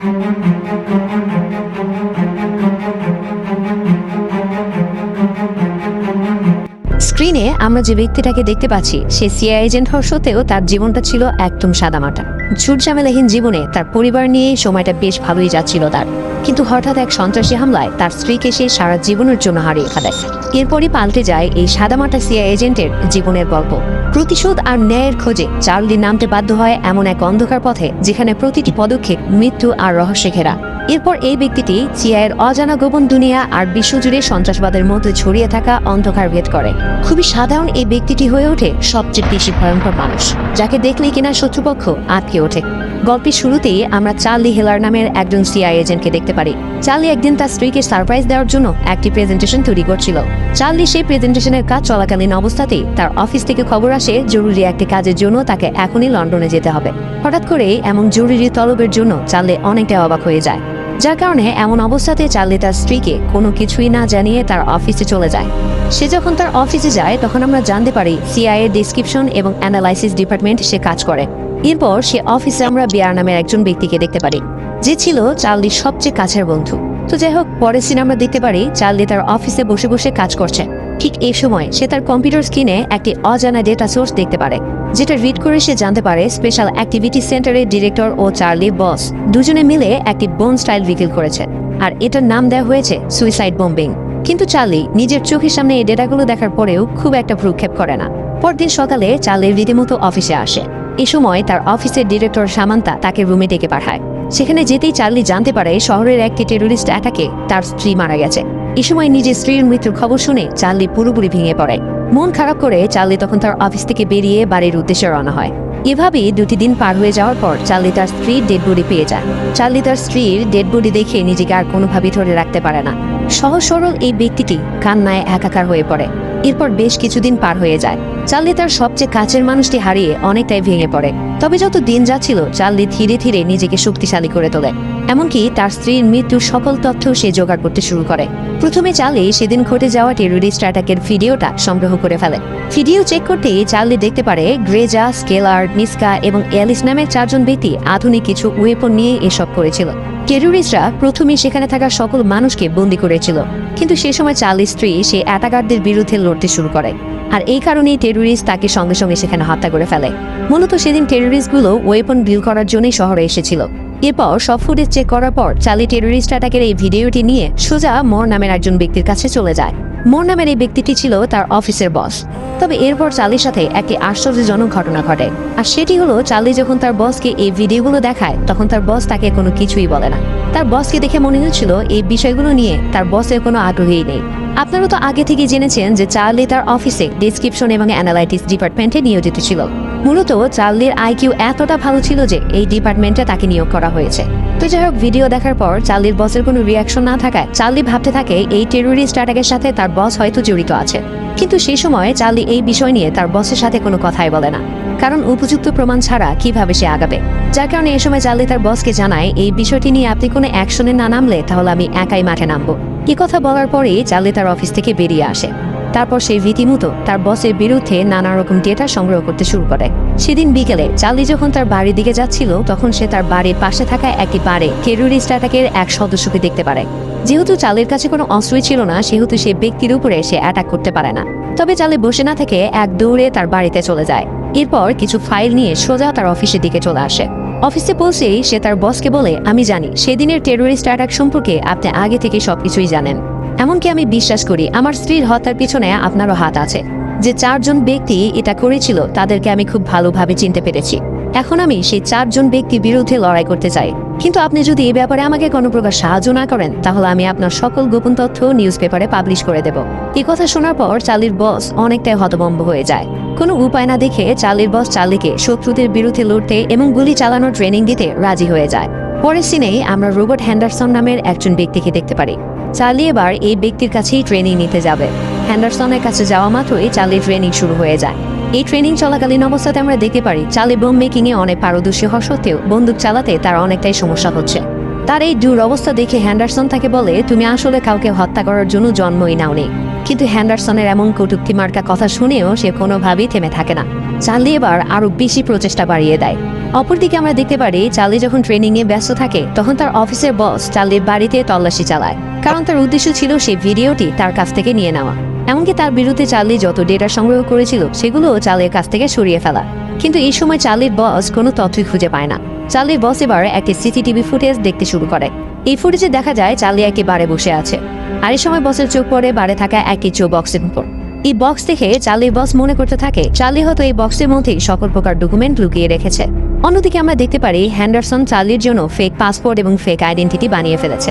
স্ক্রিনে আমরা যে ব্যক্তিটাকে দেখতে পাচ্ছি, সে সিআই এজেন্ট হওয়ার সত্ত্বেও তার জীবনটা ছিল একদম সাদামাটা। ঝুট ঝামেলাহীন জীবনে তার পরিবার নিয়ে সময়টা বেশ ভালোই যাচ্ছিল তার। কিন্তু হঠাৎ এক সন্ত্রাসী হামলায় তার স্ত্রীকে সে সারা জীবনের জন্য হারিয়ে ফেলে। এরপরই পাল্টে যায় এই সাদামাটা সিয়া এজেন্টের জীবনের গল্প। প্রতিশোধ আর ন্যায়ের খোঁজে চার্লি নামতে বাধ্য হয় এমন এক অন্ধকার পথে, যেখানে প্রতিটি পদক্ষেপ মৃত্যু আর রহস্যে ঘেরা। এরপর এই ব্যক্তিটি সিআইয়ের অজানা গোপন দুনিয়া আর বিশ্বজুড়ে সন্ত্রাসবাদের মধ্যে ছড়িয়ে থাকা অন্ধকার ভেদ করে। খুবই সাধারণ এই ব্যক্তিটি হয়ে ওঠে সবচেয়ে বেশি ভয়ঙ্কর মানুষ, যাকে দেখলেই কিনা শত্রুপক্ষ আটকে ওঠে। গল্পের শুরুতেই আমরা চার্লি হেলার নামের একজন সিআই এজেন্টকে দেখতে পারি। চার্লি একদিন তার স্ত্রীকে সারপ্রাইজ দেওয়ার জন্য একটি প্রেজেন্টেশন তৈরি করছিল। চার্লি সেই প্রেজেন্টেশনের কাজ চলাকালীন অবস্থাতেই তার অফিস থেকে খবর আসে জরুরি একটি কাজের জন্য তাকে এখনই লন্ডনে যেতে হবে। হঠাৎ করে এমন জরুরি তলবের জন্য চার্লি অনেকটা অবাক হয়ে যায়। যার কারণে এমন অবস্থাতে চার্লি তার স্ত্রীকে কোনো কিছুই না জানিয়ে তার অফিসে চলে যায়। সে যখন তার অফিসে যায়, তখন আমরা জানতে পারি সিআইএ ডিসক্রিপশন এবং অ্যানালাইসিস ডিপার্টমেন্ট সে কাজ করে। এরপর সে অফিসে আমরা বিয়ার নামের একজন ব্যক্তিকে দেখতে পারি, যে ছিল চার্লির সবচেয়ে কাছের বন্ধু। তো যাই হোক, পরের সিনে আমরা দেখতে পারি চার্লি তার অফিসে বসে বসে কাজ করছে। ঠিক এই সময় সে তার কম্পিউটার স্ক্রিনে একটি অজানা ডেটা সোর্স দেখতে পারে। যেটা রিড করে সে জানতে পারে স্পেশাল অ্যাক্টিভিটি সেন্টারের ডিরেক্টর ও চার্লি বস দুজনে মিলে একটি বোন স্টাইল রিভিল করেছে। আর এটার নাম দেওয়া হয়েছে সুইসাইড বোম্বিং কিন্তু চার্লি নিজের চোখের সামনে এই ডেটাগুলো দেখার পরেও খুব একটা ভ্রুক্ষেপ করে না। পরদিন সকালে চার্লি রীতিমতো অফিসে আসে। এ সময় তার অফিসের ডিরেক্টর সামান্তা তাকে রুমে ডেকে পাঠায়। সেখানে যেতেই চার্লি জানতে পারে শহরের একটি টেরোরিস্ট অ্যাটাকে তার স্ত্রী মারা গেছে। এ সময় নিজের স্ত্রীর মৃত্যুর খবর শুনে চার্লি পুরোপুরি ভেঙে পড়ে। মন খারাপ করে চার্লি তখন তার অফিস থেকে বেরিয়ে বাড়ির উদ্দেশ্যে রওনা হয়। এভাবেই দুটি দিন পার হয়ে যাওয়ার পর চার্লি তার স্ত্রীর ডেড বডি পেয়ে যায়। চার্লি তার স্ত্রীর ডেড বডি দেখে নিজেকে আর কোনোভাবেই ধরে রাখতে পারে না। সহজ সরল এই ব্যক্তিটি কান্নায় একাকার হয়ে পড়ে। এরপর বেশ কিছুদিন পার হয়ে যায়। চার্লি তার সবচেয়ে কাছের মানুষটি হারিয়ে অনেকটাই ভেঙে পড়ে। তবে যত দিন যাচ্ছিল, চার্লি ধীরে ধীরে নিজেকে শক্তিশালী করে তোলে। এমনকি তার স্ত্রীর মৃত্যুর সকল তথ্য সে জোগাড় করতে শুরু করে। প্রথমে চার্লি সেদিন ঘটে যাওয়া টেরোরিস্ট অ্যাটাকের ভিডিওটা সংগ্রহ করে ফেলে। ভিডিও চেক করতেই চার্লি দেখতে পারে গ্রেজা স্কেলার নিস্কা এবং অ্যালিস নামের চারজন ব্যক্তি আধুনিক কিছু ওয়েপন নিয়ে এসব করেছিল। টেরোরিস্টরা প্রথমে সেখানে থাকা সকল মানুষকে বন্দি করেছিল। কিন্তু সে সময় চার্লির স্ত্রী সে অ্যাটাকারদের বিরুদ্ধে লড়তে শুরু করে। আর এই কারণেই টেরোরিস্ট তাকে সঙ্গে সঙ্গে সেখানে হত্যা করে ফেলে। মূলত সেদিন টেরোরিস্টগুলো ওয়েপন বিল করার জন্যই শহরে এসেছিল। এরপর সব ফুটেজ চেক করার পর চার্লি টেরোরিস্ট অ্যাটাকের এই ভিডিওটি নিয়ে সোজা মোর নামের একজন ব্যক্তির কাছে চলে যায়। মোর নামের এই ব্যক্তিটি ছিল তার অফিসের বস। তবে এরপর চার্লির সাথে একটি আশ্চর্যজনক ঘটনা ঘটে। আর সেটি হলো, চার্লি যখন তার বসকে এই ভিডিওগুলো দেখায়, তখন তার বস তাকে কোনো কিছুই বলে না। তার বসকে দেখে মনে হচ্ছিল, এই বিষয়গুলো নিয়ে তার বসের কোনো আগ্রহী নেই। আপনারা তো আগে থেকে জেনেছেন যে চার্লি তার অফিসে ডিসক্রিপশন এবং অ্যানালাইটিস ডিপার্টমেন্টে নিয়োজিত ছিল। মূলত চার্লির আইকিউ এতটা ভালো ছিল যে এই ডিপার্টমেন্টে তাকে নিয়োগ করা হয়েছে। তো যাই হোক, ভিডিও দেখার পর চার্লির বসের কোনো রিয়াকশন না থাকায় চার্লি ভাবতে থাকে এই টেরোরিস্ট অ্যাটাকের সাথে তার বস হয়তো জড়িত আছে। কিন্তু সেই সময় চার্লি এই বিষয় নিয়ে তার বসের সাথে কোনো কথাই বলে না। কারণ উপযুক্ত প্রমাণ ছাড়া কীভাবে সে আগাবে? যার কারণে এই সময় চার্লি তার বসকে জানায়, এই বিষয়টি নিয়ে আপনি কোনো অ্যাকশনে না নামলে তাহলে আমি একাই মাঠে নামবো। এই কথা বলার পরেই চার্লি তার অফিস থেকে বেরিয়ে আসে। তারপর সেই রীতিমতো তার বসের বিরুদ্ধে নানা রকম ডেটা সংগ্রহ করতে শুরু করে। সেদিন বিকেলে চার্লি যখন তার বাড়ির দিকে যাচ্ছিল, তখন সে তার বাড়ির পাশে থাকা একটি বারে টেরোরিস্ট অ্যাটাকের এক সদস্যকে দেখতে পারে। যেহেতু চালের কাছে কোনো অস্ত্রই ছিল না, সেহেতু সে ব্যক্তির উপরে সে অ্যাটাক করতে পারে না। তবে চালে বসে না থেকে এক দৌড়ে তার বাড়িতে চলে যায়। এরপর কিছু ফাইল নিয়ে সোজা তার অফিসের দিকে চলে আসে। অফিসে পৌঁছেই সে তার বসকে বলে, আমি জানি, সেদিনের টেরোরিস্ট অ্যাটাক সম্পর্কে আপনি আগে থেকে সবকিছুই জানেন। এমনকি আমি বিশ্বাস করি, আমার স্ত্রীর হত্যার পিছনে আপনারও হাত আছে। যে চারজন ব্যক্তি এটা করেছিল, তাদেরকে আমি খুব ভালোভাবে চিনতে পেরেছি। এখন আমি সেই চারজন ব্যক্তির বিরুদ্ধে লড়াই করতে চাই। কিন্তু আপনি যদি এই ব্যাপারে আমাকে কোনো প্রকার সাহায্য না করেন, তাহলে আমি আপনার সকল গোপন তথ্য নিউজ পেপারে পাবলিশ করে দেব। এই কথা শোনার পর চার্লির বস অনেকটাই হতভম্ব হয়ে যায়। কোনো উপায় না দেখে চার্লির বস চালিকে শত্রুদের বিরুদ্ধে লড়তে এবং গুলি চালানোর ট্রেনিং দিতে রাজি হয়ে যায়। পরের সিনেই আমরা রোবট হ্যান্ডারসন নামের একজন ব্যক্তিকে দেখতে পারি। চার্লি এবার এই ব্যক্তির কাছেই ট্রেনিং নিতে যাবে। হ্যান্ডারসনের কাছে যাওয়া মাত্রই চার্লির ট্রেনিং শুরু হয়ে যায়। এই ট্রেনিং চলাকালীন অবস্থাতে আমরা দেখতে পারি চার্লি বোম মেকিং এ অনেক পারদর্শী হওয়া সত্ত্বেও বন্দুক চালাতে তার অনেকটাই সমস্যা হচ্ছে। তার এই দূর অবস্থা দেখে হ্যান্ডারসন তাকে বলে, তুমি আসলে কাউকে হত্যা করার জন্য জন্মই নাওনি। কিন্তু হ্যান্ডারসনের এমন কটুক্তি মার্কা কথা শুনেও সে কোনোভাবেই থেমে থাকে না। চার্লি এবার আরও বেশি প্রচেষ্টা বাড়িয়ে দেয়। অপরদিকে আমরা দেখতে পারি চার্লি যখন ট্রেনিং এ ব্যস্ত থাকে, তখন তার অফিসের বস চার্লির বাড়িতে তল্লাশি চালায়। কারণ তার উদ্দেশ্য ছিল সেই ভিডিওটি তার কাছ থেকে নিয়ে নেওয়া। এমনকি তার বিরুদ্ধে চার্লি যত ডেটা সংগ্রহ করেছিল সেগুলো চার্লির কাছ থেকে সরিয়ে ফেলা। কিন্তু এই সময় চার্লির বস কোনো তথ্যই খুঁজে পায় না। চার্লির বস এবার একটি সিসিটিভি ফুটেজ দেখতে শুরু করে। এই ফুটেজে দেখা যায় চার্লি একটি বারে বসে আছে। আর এই সময় বসের চোখ পড়ে বারে থাকা একটি চো বক্সের উপর। এই বক্স দেখে চার্লির বস মনে করতে থাকে, চার্লি হয়তো এই বক্সের মধ্যেই সকল প্রকার ডকুমেন্ট লুকিয়ে রেখেছে। অন্যদিকে আমরা দেখতে পারি হ্যান্ডারসন চার্লির জন্য ফেক পাসপোর্ট এবং ফেক আইডেন্টিটি বানিয়ে ফেলেছে।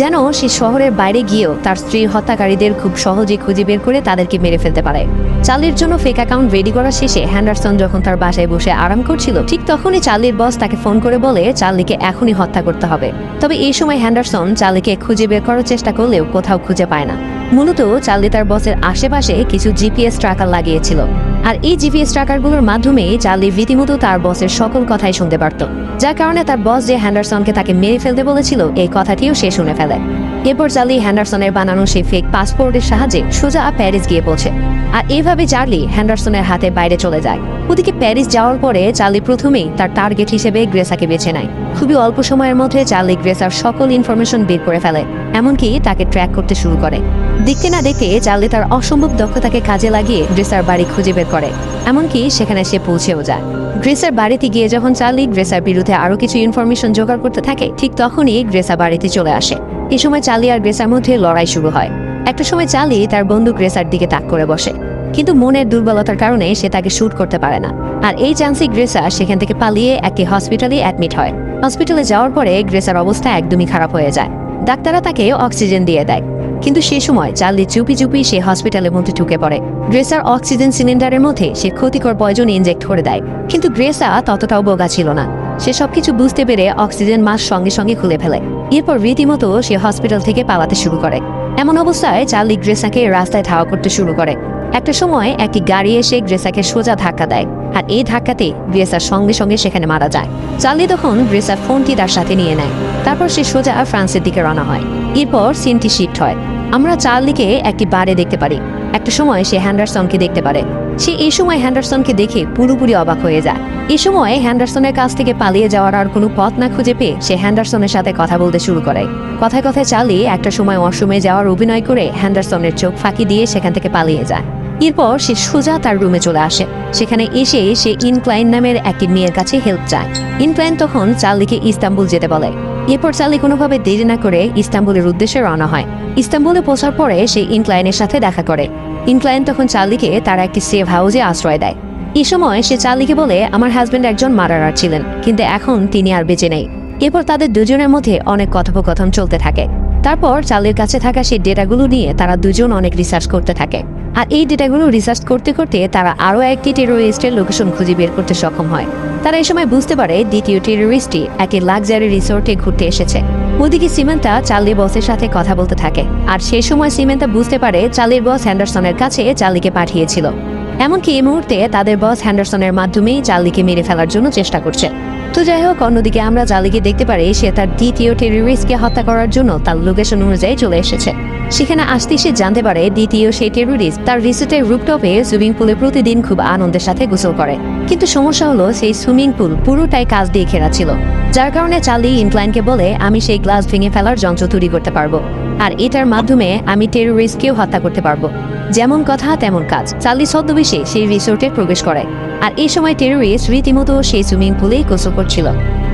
যেন সে শহরের বাইরে গিয়েও তার স্ত্রীর হত্যাকারীদের খুব সহজে খুঁজে বের করে তাদেরকে মেরে ফেলতে পারে। চার্লির জন্য ফেক অ্যাকাউন্ট রেডি করার শেষে হ্যান্ডারসন যখন তার বাসায় বসে আরাম করছিল, ঠিক তখনই চার্লির বস তাকে ফোন করে বলে, চার্লিকে এখনই হত্যা করতে হবে। তবে এই সময় হ্যান্ডারসন চার্লিকে খুঁজে বের করার চেষ্টা করলেও কোথাও খুঁজে পায় না। মূলত চার্লি তার বসের আশেপাশে কিছু জিপিএস ট্রাকার লাগিয়েছিল। আর এই জিপিএস ট্রাকারগুলোর মাধ্যমে চার্লি রীতিমতো তার বসের সকল কথাই শুনতে পারত। যার কারণে তার বস যে হ্যান্ডারসনকে তাকে মেরে ফেলতে বলেছিল, এই কথাটিও সে শুনে ফেলে। এরপর চার্লি হ্যান্ডারসনের বানানো সেই ফেক পাসপোর্টের সাহায্যে সোজা প্যারিস গিয়ে পৌঁছে। আর এভাবে চার্লি হ্যান্ডারসনের হাতে বাইরে চলে যায়। ওদিকে প্যারিস যাওয়ার পরে চার্লি প্রথমেই তার টার্গেট হিসেবে গ্রেসাকে বেছে নেয়। খুবই অল্প সময়ের মধ্যে চার্লি গ্রেসার সকল ইনফরমেশন বের করে ফেলে, এমনকি তাকে ট্র্যাক করতে শুরু করে। দেখতে না দেখতে চার্লি তার অসম্ভব দক্ষতাকে কাজে লাগিয়ে গ্রেসার বাড়ি খুঁজে বের করে। এমনকি সেখানে সে পৌঁছেও যায়। গ্রেসার বাড়িতে গিয়ে যখন চার্লি গ্রেসার বিরুদ্ধে আরও কিছু ইনফরমেশন জোগাড় করতে থাকে, ঠিক তখনই গ্রেসা বাড়িতে চলে আসে। এই সময় চার্লি আর গ্রেসার মধ্যে লড়াই শুরু হয়। একটা সময় চার্লি তার বন্ধু গ্রেসার দিকে তাক করে বসে। কিন্তু মনের দুর্বলতার কারণে সে তাকে শ্যুট করতে পারে না। আর এই চান্সে গ্রেসা সেখান থেকে পালিয়ে একটি হসপিটালে অ্যাডমিট হয়। হসপিটালে যাওয়ার পরে গ্রেসার অবস্থা একদমই খারাপ হয়ে যায়। ডাক্তাররা তাকে অক্সিজেন দিয়ে দেয়। কিন্তু সে সময় চার্লি চুপি চুপি সে হসপিটালের মধ্যে ঢুকে পড়ে। গ্রেসার অক্সিজেন সিলিন্ডারের মধ্যে সে ক্ষতিকর পয়জন ইনজেক্ট করে দেয়। কিন্তু গ্রেসা ততটাও বোগা ছিল না। সে সবকিছু বুঝতে পেরে অক্সিজেন মাস সঙ্গে সঙ্গে খুলে ফেলে। এরপর রীতিমতো সে হসপিটাল থেকে পালাতে শুরু করে। এমন অবস্থায় চার্লি গ্রেসাকে রাস্তায় ধাওয়া করতে শুরু করে। একটা সময় একটি গাড়ি এসে গ্রেসাকে সোজা ধাক্কা দেয়। আর এই ধাক্কাতে গ্রেসার সঙ্গে সঙ্গে সেখানে মারা যায়। চার্লি তখন গ্রেসার ফোনটি তার সাথে নিয়ে নেয়। তারপর সে সোজা ফ্রান্সের দিকে রওনা হয়। এরপর সিনটি শিফট হয়। আমরা চার্লিকে একটি বারে দেখতে পারি। একটা সময় সে হ্যান্ডারসনকে দেখতে পারে। সে এই সময় হ্যান্ডারসনকে দেখে পুরোপুরি অবাক হয়ে যায়। এই সময় হ্যান্ডারসনের কাছ থেকে পালিয়ে যাওয়ার আর কোনো পথ না খুঁজে পেয়ে সে হ্যান্ডারসনের সাথে কথা বলতে শুরু করে। কথায় কথায় চার্লি একটা সময় অসমে যাওয়ার অভিনয় করে হ্যান্ডারসনের চোখ ফাঁকি দিয়ে সেখান থেকে পালিয়ে যায়। এরপর সে সোজা তার রুমে চলে আসে। সেখানে এসে সে ইনক্লাইন নামের একটি মেয়ের কাছে হেল্প চায়। ইনক্লাইন তখন চার্লিকে ইস্তাম্বুল যেতে বলে। এরপর চার্লি কোনোভাবে দেরি না করে ইস্তাম্বুলের উদ্দেশ্যে রওনা হয়। ইস্তাম্বুলে পৌঁছার পরে সে ইনক্লাইনের সাথে দেখা করে। ইনক্লাইন তখন চার্লিকে তার একটি সেভ হাউসে আশ্রয় দেয়। এই সময় সে চার্লিকে বলে, আমার হাজবেন্ড একজন মারারার ছিলেন, কিন্তু এখন তিনি আর বেঁচে নেই। এরপর তাদের দুজনের মধ্যে অনেক কথোপকথন চলতে থাকে। তারপর চার্লির কাছে থাকা সেই ডেটাগুলো নিয়ে তারা দুজন অনেক রিসার্চ করতে থাকে। আর এই ডেটাগুলো রিসার্চ করতে করতে তারা আরও একটি টেরোরিস্টের লোকেশন খুঁজে বের করতে সক্ষম হয়। তারা এই সময় বুঝতে পারে দ্বিতীয় টেরোরিস্টটি একটি লাক্সারি রিসোর্টে ঘুরতে এসেছে। ওদিকে সিমেন্টা চার্লি বসের সাথে কথা বলতে থাকে। আর সেই সময় সিমেন্টা বুঝতে পারে চার্লির বস হ্যান্ডারসনের কাছে চার্লিকে পাঠিয়েছিল। এমনকি এই মুহূর্তে তাদের বস হ্যান্ডারসনের মাধ্যমেই চার্লিকে মেরে ফেলার জন্য চেষ্টা করছে। তো যাই হোক, অন্যদিকে আমরা চার্লিকে দেখতে পারি সে তার দ্বিতীয় টেরোরিস্টকে হত্যা করার জন্য তার লোকেশন অনুযায়ী চলে এসেছে। সেখানে আসতে সে জানতে পারে দ্বিতীয় সেই টেরোরিস্ট তার রিসোর্টের রুপটপে সুইমিং পুলে প্রতিদিন খুব আনন্দের সাথে গোসল করে। কিন্তু সমস্যা হলো সেই সুইমিং পুল পুরোটাই কাজ দিয়ে ঘেরা ছিল, যার কারণে চার্লি ইনক্লাইনকে বলে, আমি সেই গ্লাস ভেঙে ফেলার যন্ত্র তৈরি করতে পারব। আর এটার মাধ্যমে আমি টেরোরিস্টকেও হত্যা করতে পারব। যেমন কথা, তেমন কাজ। চার্লি ছদ্মবেশে সেই রিসোর্টে প্রবেশ করে। আর এই সময় টেরোরিস্ট রীতিমতো সেই সুইমিং পুলেই গোসল করছিল।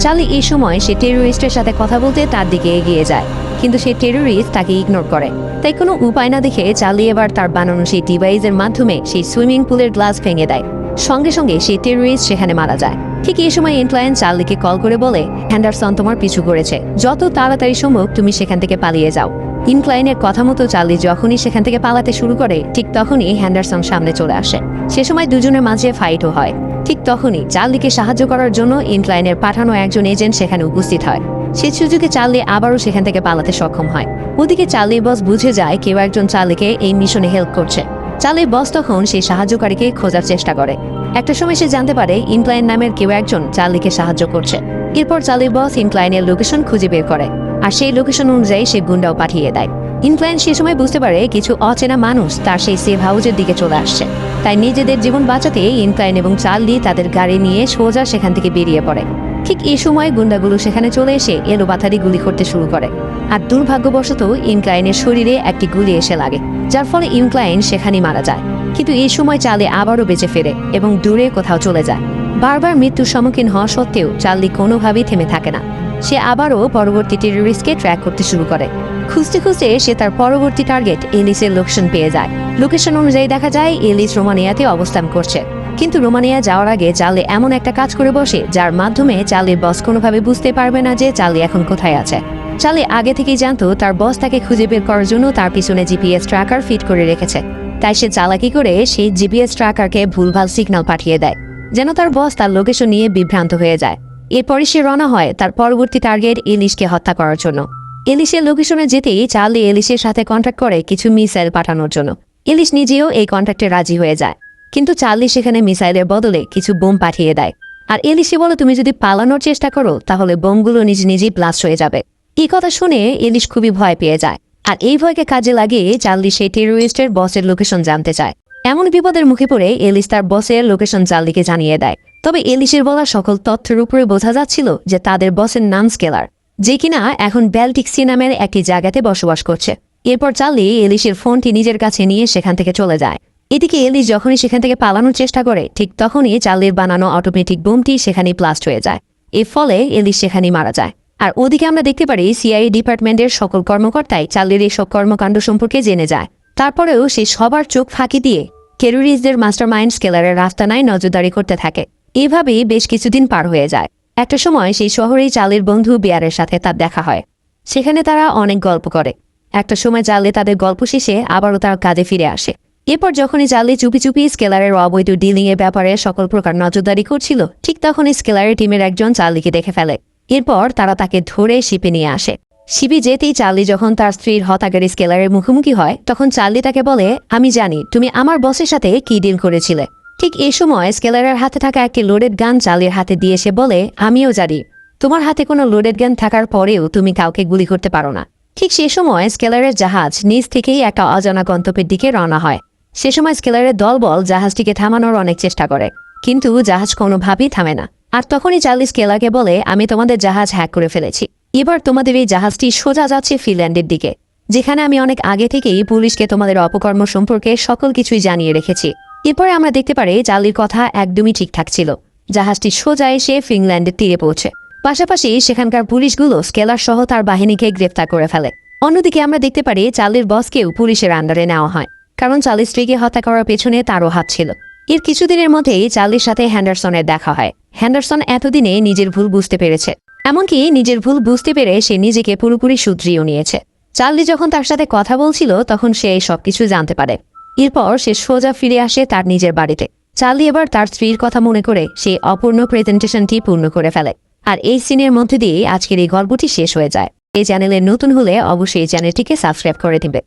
চার্লি এই সময় সে টেরোরিস্টের সাথে কথা বলতে তার দিকে এগিয়ে যায়, কিন্তু সে টেরোরিস্ট তাকে ইগনোর করে। তাই কোনো উপায় না দেখে চার্লি এবার তার বানানো সেই ডিভাইসের মাধ্যমে সেই সুইমিং পুলের গ্লাস ভেঙে দেয়। সঙ্গে সঙ্গে সেই টেরোরিস্ট সেখানে মারা যায়। ঠিক এই সময় এনক্লায়েন্ট চার্লিকে কল করে বলে হ্যান্ডারসন তোমার পিছু করেছে। যত তাড়াতাড়ি সম্ভব তুমি সেখান থেকে পালিয়ে যাও। ইনক্লাইনের কথা মতো চার্লি যখনই সেখান থেকে পালাতে শুরু করে, ঠিক তখনই হ্যান্ডারসন সামনে চলে আসে। সে সময় দুজনের মাঝে ফাইটও হয়। ঠিক তখনই চার্লিকে সাহায্য করার জন্য ইনক্লাইনের পাঠানো একজন এজেন্ট সেখানে উপস্থিত হয়। সে সুযোগে চার্লি আবারও সেখান থেকে পালাতে সক্ষম হয়। ওদিকে চার্লির বস বুঝে যায় কেউ একজন চার্লিকে এই মিশনে হেল্প করছে। চার্লির বস তখন সেই সাহায্যকারীকে খোঁজার চেষ্টা করে। একটা সময় সে জানতে পারে ইনক্লাইন নামের কেউ একজন চার্লিকে সাহায্য করছে। এরপর চার্লির বস ইনক্লাইনের লোকেশন খুঁজে বের করে। আর সেই লোকেশন অনুযায়ী সে গুন্ডাও পাঠিয়ে দেয়। ইনক্লাইন সে সময় বুঝতে পারে কিছু অচেনা মানুষ তার সেই সেফ হাউজের দিকে চলে আসছে। তাই নিজেদের জীবন বাঁচাতে ইনক্লাইন এবং চার্লি তাদের গাড়ি নিয়ে সোজা সেখান থেকে বেরিয়ে পড়ে। ঠিক এই সময় গুন্ডাগুলো সেখানে চলে এসে এলো বাথারি গুলি করতে শুরু করে। আর দুর্ভাগ্যবশত ইনক্লাইনের শরীরে একটি গুলি এসে লাগে, যার ফলে ইনক্লাইন সেখানেই মারা যায়। কিন্তু এই সময় চালে আবারও বেঁচে ফেরে এবং দূরে কোথাও চলে যায়। বারবার মৃত্যুর সম্মুখীন হওয়া সত্ত্বেও চার্লি কোনোভাবেই থেমে থাকে না। সে আবারও পরবর্তী টেররিস্টকে ট্র্যাক করতে শুরু করে। খুঁজতে খুঁজতে সে তার পরবর্তী টার্গেট এলিসের লোকেশন পেয়ে যায়। লোকেশন অনুযায়ী দেখা যায়, এলিস রোমানিয়াতে অবস্থান করছে। কিন্তু রোমানিয়া যাওয়ার আগে চার্লি এমন একটা কাজ করে বসে, যার মাধ্যমে চালের বস কোনোভাবে বুঝতে পারবে না যে চার্লি এখন কোথায় আছে। চার্লি আগে থেকেই জানতো, তার বস তাকে খুঁজে বের করার জন্য তার পিছনে জিপিএস ট্র্যাকার ফিট করে রেখেছে। তাই সে চালাকি করে সেই জিপিএস ট্র্যাকারকে ভুলভাল সিগন্যাল পাঠিয়ে দেয়, যেন তার বস তার লোকেশন নিয়ে বিভ্রান্ত হয়ে যায়। এরপরে সে রওনা হয় তার পরবর্তী টার্গেট ইলিশকে হত্যা করার জন্য। এলিশের লোকেশনে যেতেই চার্লি এলিশের সাথে কন্ট্যাক্ট করে কিছু মিসাইল পাঠানোর জন্য। এলিশ নিজেও এই কন্ট্রাক্টে রাজি হয়ে যায়। কিন্তু চার্লি সেখানে মিসাইলের বদলে কিছু বোম পাঠিয়ে দেয়। আর এলিশে বলো, তুমি যদি পালানোর চেষ্টা করো, তাহলে বোমগুলো নিজে নিজেই ব্লাস্ট হয়ে যাবে। এই কথা শুনে এলিশ খুবই ভয় পেয়ে যায়। আর এই ভয়কে কাজে লাগিয়ে চার্লি সেই টেরোরিস্টের বসের লোকেশন জানতে চায়। এমন বিপদের মুখে পড়ে এলিশ তার বসের লোকেশন চার্লিকে জানিয়ে দেয়। তবে এলিশের বলা সকল তথ্যের উপরে বোঝা যাচ্ছিল যে তাদের বসের নাম স্কেলার যে কিনা এখন ব্যালটিক্সি নামের একটি জায়গাতে বসবাস করছে। এরপর চার্লি এলিশের ফোনটি নিজের কাছে নিয়ে সেখান থেকে চলে যায়। এদিকে এলিশ যখনই সেখান থেকে পালানোর চেষ্টা করে, ঠিক তখনই চার্লির বানানো অটোমেটিক বোমটি সেখানেই প্লাস্ট হয়ে যায়। এর ফলে এলিশ সেখানেই মারা যায়। আর ওদিকে আমরা দেখতে পারি সিআইএ ডিপার্টমেন্টের সকল কর্মকর্তাই চার্লির এইসব কর্মকাণ্ড সম্পর্কে জেনে যায়। তারপরেও সে সবার চোখ ফাঁকি দিয়ে, টেরোরিস্টদের মাস্টার মাইন্ড স্কেলারের রাস্তানায় নজরদারি করতে থাকে। এভাবেই বেশ কিছুদিন পার হয়ে যায়। একটা সময় সেই শহরেই চালের বন্ধু বিয়ারের সাথে তার দেখা হয়। সেখানে তারা অনেক গল্প করে। একটা সময় জালে তাদের গল্প শেষে আবারও তার কাজে ফিরে আসে। এরপর যখনই জালে চুপি চুপি স্কেলারের অবৈধ ডিলিং এর ব্যাপারে সকল প্রকার নজরদারি করছিল, ঠিক তখনই স্কেলারের টিমের একজন চার্লিকে দেখে ফেলে। এরপর তারা তাকে ধরে শিপে নিয়ে আসে। শিবি যেতেই চার্লি যখন তার স্ত্রীর হতাগারি স্কেলারের মুখোমুখি হয়, তখন চার্লি তাকে বলে, আমি জানি, তুমি আমার বসের সাথে কি ডিল করেছিলে? ঠিক এই সময় স্কেলারের হাতে থাকা একটি লোডেড গান চার্লির হাতে দিয়ে সে বলে, আমিও জানি। তোমার হাতে কোনো লোডেড গান থাকার পরেও তুমি কাউকে গুলি করতে পারো না। ঠিক সে সময় স্কেলারের জাহাজ নিজ থেকেই একটা অজানা গন্তব্যের দিকে রওনা হয়। সে সময় স্কেলারের দলবল জাহাজটিকে থামানোর অনেক চেষ্টা করে, কিন্তু জাহাজ কোনোভাবেই থামে না। আর তখনই চার্লি স্কেলারকে বলে, আমি তোমাদের জাহাজ হ্যাক করে ফেলেছি। এবার তোমাদের এই জাহাজটি সোজা যাচ্ছে ফিনল্যান্ডের দিকে, যেখানে আমি অনেক আগে থেকেই পুলিশকে তোমাদের অপকর্ম সম্পর্কে সকল কিছুই জানিয়ে রেখেছি। এরপরে আমরা দেখতে পারি চার্লির কথা একদমই ঠিকঠাক ছিল জাহাজটি সোজা এসে ফিনল্যান্ডের তীরে পৌঁছে। পাশাপাশি সেখানকার পুলিশগুলো স্কেলার সহ তার বাহিনীকে গ্রেফতার করে ফেলে। অন্যদিকে আমরা দেখতে পারি চার্লির বসকেও পুলিশের আন্ডারে নেওয়া হয়, কারণ চার্লির স্ত্রীকে হত্যা করার পেছনে তারও হাত ছিল। এর কিছুদিনের মধ্যেই চার্লির সাথে হ্যান্ডারসনের দেখা হয়। হ্যান্ডারসন এতদিনে নিজের ভুল বুঝতে পেরেছে, এমনকি নিজের ভুল বুঝতে পেরে সে নিজেকে পুরোপুরি শুধরিয়েও নিয়েছে। চার্লি যখন তার সাথে কথা বলছিল, তখন সে এই সবকিছু জানতে পারে। এরপর সে সোজা ফিরে আসে তার নিজের বাড়িতে। চার্লি এবার তার স্ত্রীর কথা মনে করে সে অপূর্ণ প্রেজেন্টেশনটি পূর্ণ করে ফেলে। আর এই সিনের মধ্যে দিয়ে আজকের এই গল্পটি শেষ হয়ে যায়। এই চ্যানেলে নতুন হলে অবশ্যই চ্যানেলটিকে সাবস্ক্রাইব করে দিবে।